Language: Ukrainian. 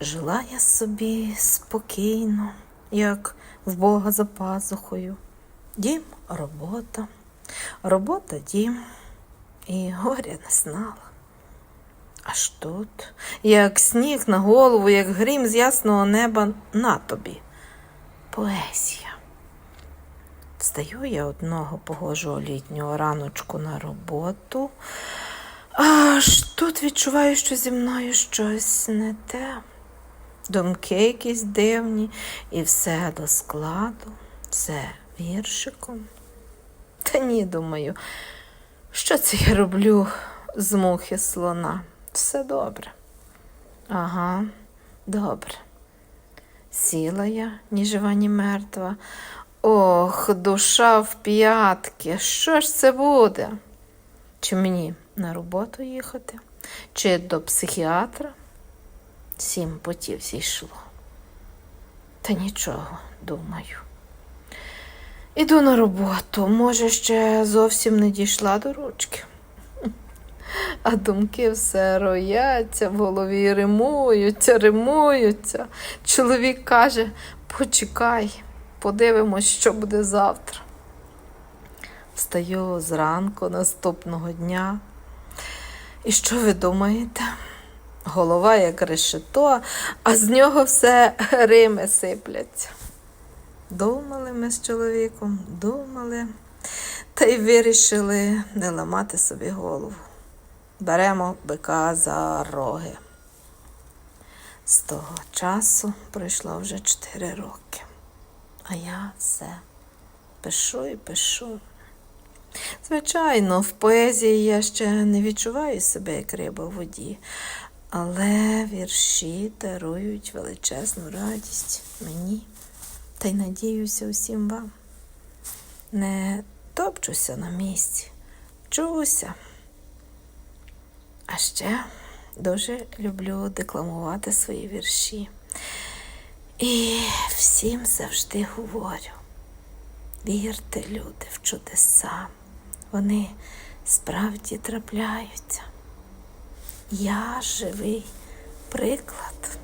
Жила я собі спокійно, як в Бога за пазухою. Дім робота, робота дім, і горя не знала. Аж тут, як сніг на голову, як грім з ясного неба на тобі. Поезія. Встаю я одного погожого літнього раночку на роботу. Аж тут відчуваю, що зі мною щось не те. Думки якісь дивні, і все до складу, все віршиком. Та ні, думаю, що це я роблю з мухи слона? Все добре. Ага, добре. Сіла я, ні жива, ні мертва. Ох, душа в п'ятки. Що ж це буде? Чи мені на роботу їхати, чи до психіатра? Сім потів зійшло. Та нічого, думаю. Іду на роботу, може, ще зовсім не дійшла до ручки. А думки все рояться, в голові римуються, римуються. Чоловік каже: почекай, подивимось, що буде завтра. Встаю зранку наступного дня. І що ви думаєте? Голова як решето, а з нього все рими сипляться. Думали ми з чоловіком, думали, та й вирішили не ламати собі голову. Беремо бика за роги. З того часу пройшло вже 4 роки. А я все пишу і пишу. Звичайно, в поезії я ще не відчуваю себе як риба в воді, але вірші дарують величезну радість мені та й надіюся усім вам. Не топчуся на місці, вчуся. А ще дуже люблю декламувати свої вірші. І всім завжди говорю: вірте, люди, в чудеса. Вони справді трапляються. Я живий приклад.